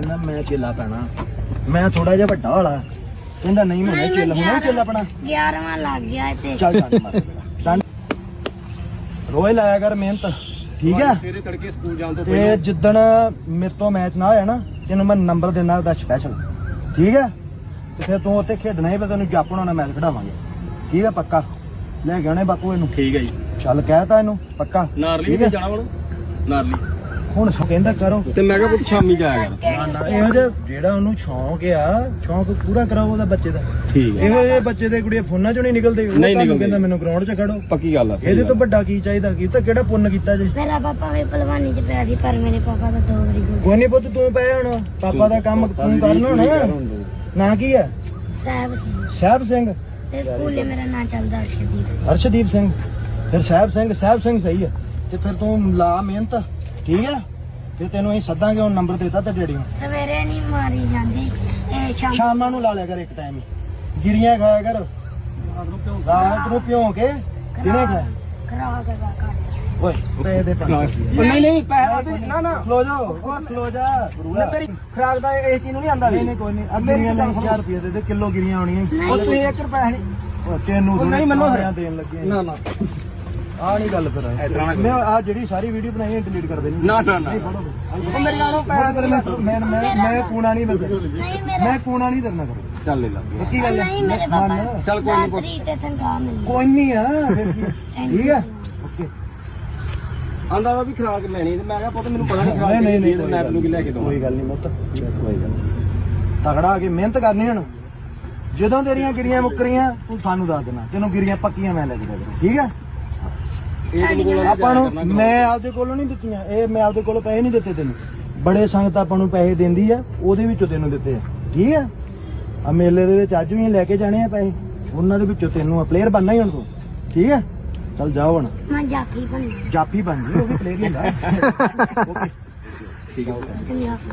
ਕਹਿੰਦਾ ਮੈਂ ਚੇਲਾ ਪੈਣਾ। ਮੈਂ ਥੋੜਾ ਜਿਹਾ ਵੱਡਾ ਵਾਲਾ। ਕਹਿੰਦਾ ਨਹੀਂ ਮੈਂ ਚੇਲਾ ਹੁਣੇ ਚੇਲਾ ਪੈਣਾ 11ਵਾਂ ਲੱਗ ਗਿਆ ਤੇ। ਚੱਲ ਡੰਡ ਮਾਰ। ਡੰਡ ਰੋਜ਼ ਲਾਇਆ ਕਰ ਮਿਹਨਤ। ਠੀਕ ਹੈ? ਸਵੇਰੇ ਤੜਕੇ ਸਕੂਲ ਜਾਣ ਤੋਂ ਤੇ ਜਿੱਦਣ ਮੇਰੇ ਤੋਂ ਮੈਚ ਨਾ ਹੋਇਆ ਨਾ ਤੈਨੂੰ ਮੈਂ ਨੰਬਰ ਦੇਣਾ ਉਹਦਾ ਸਪੈਸ਼ਲ ਠੀਕ ਹੈ? ਤੇ ਫਿਰ ਤੂੰ ਉੱਥੇ ਖੇਡਣਾ ਹੀ ਫਿਰ ਤੈਨੂੰ ਜਾਪਣਾ ਨਾਲ ਮੈਚ ਖਿਡਾਵਾਂਗੇ। ਠੀਕ ਹੈ ਪੱਕਾ? ਲੈ ਕੇ ਆਉਣੇ ਬਾਪੂ ਇਹਨੂੰ। ਠੀਕ ਹੈ ਜੀ। ਚੱਲ ਕਹਿਤਾ ਇਹਨੂੰ ਪੱਕਾ? ਨਾਰਲੀ ਵੀ? ਜਾਣਾ ਹੁਣ ਨਾਰਲੀ। ਹੁਣ ਸੋ ਕਹਿੰਦਾ ਕਰੋ। ਤੇ ਮੈਂ ਕਿਹਾ ਪੁੱਤ ਸ਼ਾਮੀ ਨਾ ਨਾ ਇਹੋ ਜਿਹਾ ਜਿਹੜਾ ਉਹਨੂੰ ਸ਼ੌਂਕ ਆ ਸ਼ੌਂਕ ਪੂਰਾ ਕਰਾਓ ਉਹਦਾ ਬੱਚੇ ਦਾ। ਠੀਕ ਹੈ ਇਹੋ ਜਿਹੇ ਬੱਚੇ ਦੇ ਕੁੜੀਆਂ ਫੋਨਾਂ ਚੋਂ ਨਹੀਂ ਨਿਕਲਦੇ ਉਹ ਨਹੀਂ ਤੁਹਾਨੂੰ ਨਿਕਲਦੇ। ਕਹਿੰਦਾ ਮੈਨੂੰ ਗਰਾਊਂਡ 'ਚ ਖੜੋ। ਪੱਕੀ ਗੱਲ ਆ ਸਹੀ ਇਹਦੇ ਗੱਲ ਤੋਂ ਵੱਡਾ ਕੀ ਚਾਹੀਦਾ ਕੀ? ਤਾਂ ਕਿਹੜਾ ਪੁੰਨ ਕੀਤਾ ਜੇ? ਮੇਰਾ ਪਾਪਾ ਵੀ ਪਹਿਲਵਾਨੀ ਚ ਪਿਆ ਸੀ ਪਰ ਮੇਰੇ ਪਾਪਾ ਦਾ ਦੋ ਵਾਰੀ ਕੋਈ ਨਹੀਂ ਪੁੱਤ ਤੂੰ ਪਏ ਹੁਣ। ਪਾਪਾ ਦਾ ਕੰਮ ਤੂੰ ਕਰਨਾ ਹੁਣ ਨਾਂ ਕੀ ਹੈ ਸਾਹਿਬ ਸਿੰਘ। ਸਾਹਿਬ ਸਿੰਘ? ਤੇ ਸਕੂਲੇ ਮੇਰਾ ਨਾਂ ਚੱਲਦਾ ਅਰਸ਼ਦੀਪ ਸਿੰਘ। ਹਰਸ਼ਦੀਪ ਸਿੰਘ। ਫਿਰ ਸਾਹਿਬ ਸਿੰਘ ਸਾਹਿਬ ਸਿੰਘ ਸਹੀ ਹੈ ਤੇ ਫਿਰ ਤੂੰ ਲਾ ਮਿਹਨਤ। ਠੀਕ ਹੈ ਤੇ ਤੈਨੂੰ ਅਸੀਂ ਸੱਦਾਂਗੇ ਹੁਣ ਨੰਬਰ ਦੇਤਾ ਤੇ ਡੈਡੀ ਨੂੰ। ਸਵੇਰੇ ਨਹੀਂ ਮਾਰੀ ਜਾਂਦੀ ਇਹ ਸ਼ਾਮ ਸ਼ਾਮਾਂ ਨੂੰ ਲਾ ਲਿਆ ਕਰ ਇੱਕ ਟਾਈਮ ਗਿਰੀਆਂ ਖਾਇਆ ਕਰ। ਰਾਤ ਨੂੰ ਭਿਉਂ ਕੇ। ਦਿਨੇ ਖਾ। ਖਰਾਬ ਕਰਵਾ ਕਰ ਓਏ ਤੇ ਦੇ ਪੰਜ ਨਹੀਂ ਨਹੀਂ ਪੈਸਾ ਨਾ ਨਾ। ਖਲੋ ਜਾ ਓ ਖਲੋ ਜਾ। ਗੁਰੂਆ ਤੇਰੀ ਖਰਾਕ ਦਾ ਇਸ ਚੀਜ਼ ਨੂੰ ਨਹੀਂ ਆਂਦਾ ਨਹੀਂ ਨਹੀਂ ਕੋਈ ਨਹੀਂ। ਆ ਗਿਰੀਆਂ ਲੈ 1000 ਰੁਪਏ ਦੇ ਦੇ ਕਿਲੋ ਗਿਰੀਆਂ ਆਉਣੀਆਂ ਉਹ ਤੁਸੀਂ 1 ਰੁਪਿਆ ਨਹੀਂ। ਉਹ ਤੈਨੂੰ ਉਹ ਨਹੀਂ ਮੈਨੂੰ ਆਣਿਆਂ ਦੇਣ ਲੱਗੇ ਨਾ ਨਾ। ਆ ਨਹੀਂ ਗੱਲ ਫਿਰ। ਇਸ ਤਰ੍ਹਾਂ ਨਾ ਕਰੋ। ਮੈਂ ਆ ਜਿਹੜੀ ਸਾਰੀ ਵੀਡੀਓ ਬਣਾਈ ਹੈ ਡਿਲੀਟ ਕਰ ਦੇਣੀ। ਨਾ ਨਾ ਨਾ। ਨਹੀਂ ਫੜੋ। ਉਹ ਮੇਰੇ ਨਾਲ ਮੈਂ ਮੈਂ ਮੈਂ ਮੈਂ ਕੂਣਾ ਨਹੀਂ ਮਿਲਦਾ। ਨਹੀਂ ਮੇਰਾ ਮੈਂ ਕੂਣਾ ਨਹੀਂ ਕਰਨਾ ਕਰੋ ਚੱਲ ਲੈ ਲਾ। ਪੱਕੀ ਗੱਲ ਨਹੀਂ ਮੇਰੇ ਹੈ ਪਾਪਾ। ਮੰਨ ਚੱਲ ਕੋਈ ਨਹੀਂ ਰਾਤਰੀ ਤੇ ਤਨਖਾਹ ਮਿਲਦੀ ਕੋਈ ਨਹੀਂ ਆ ਫਿਰ ਕੀ? ਠੀਕ ਹੈ? ਓਕੇ। ਆਂਦਾ ਵਾ ਵੀ ਖਰਾਕ ਲੈਣੀ ਤੇ ਮੈਂ ਕਿਹਾ ਪੁੱਤ ਮੈਨੂੰ ਪਤਾ ਨਹੀਂ ਖਰਾਕ ਨਹੀਂ ਨਹੀਂ ਨਹੀਂ ਮੈਂ ਨੂੰ ਕੀ ਲੈ ਕੇ ਦਵਾਂ। ਕੋਈ ਗੱਲ ਨਹੀਂ ਮੁੱਤ ਕੋਈ ਗੱਲ ਨੀ। ਤਗੜਾ ਆ ਕੇ ਮਿਹਨਤ ਕਰਨੀ ਹੁਣ। ਜਦੋਂ ਤੇਰੀਆਂ ਗਿਰੀਆਂ ਮੁੱਕਰੀਆਂ ਤੂੰ ਸਾਨੂੰ ਦੱਸ ਦੇਣਾ। ਤੈਨੂੰ ਗਿਰੀਆਂ ਪੱਕੀਆਂ ਮੈਂ ਲੈ ਕੇ ਦੇਵਾਂ ਠੀਕ ਹੈ? ਆਪਾਂ ਨੂੰ ਮੈਂ ਆਪਦੇ ਕੋਲੋਂ ਨਹੀਂ ਦਿੱਤੀਆਂ। ਇਹ ਮੈਂ ਆਪਦੇ ਕੋਲੋਂ ਪੈਸੇ ਨਹੀਂ ਦਿੱਤੇ ਤੈਨੂੰ। ਬੜੇ ਸੰਗਤ ਆਪਾਂ ਨੂੰ ਪੈਸੇ ਦਿੰਦੀ ਆ ਉਹਦੇ ਵਿੱਚੋਂ ਤੈਨੂੰ ਦਿੱਤੇ ਆ। ਠੀਕ ਆ? ਆ ਮੇਲੇ ਦੇ ਵਿੱਚ ਅੱਜ ਵੀ ਲੈ ਕੇ ਜਾਣੇ ਆ ਪੈਸੇ। ਉਹਨਾਂ ਦੇ ਵਿੱਚੋਂ ਤੈਨੂੰ ਆ ਪਲੇਅਰ ਬਣਨਾ ਹੀ ਹੁਣ ਤੂੰ। ਠੀਕ ਆ? ਚੱਲ ਜਾਓ ਹੁਣ। ਮੈਂ ਜਾਫੀ ਬਣਨਾ ਜਾਪੀ ਬਣ ਜੀ ਉਹ ਵੀ ਪਲੇਅਰ ਹੀ ਹੁੰਦਾ। ਓਕੇ ਠੀਕ ਪੰਜਾਬ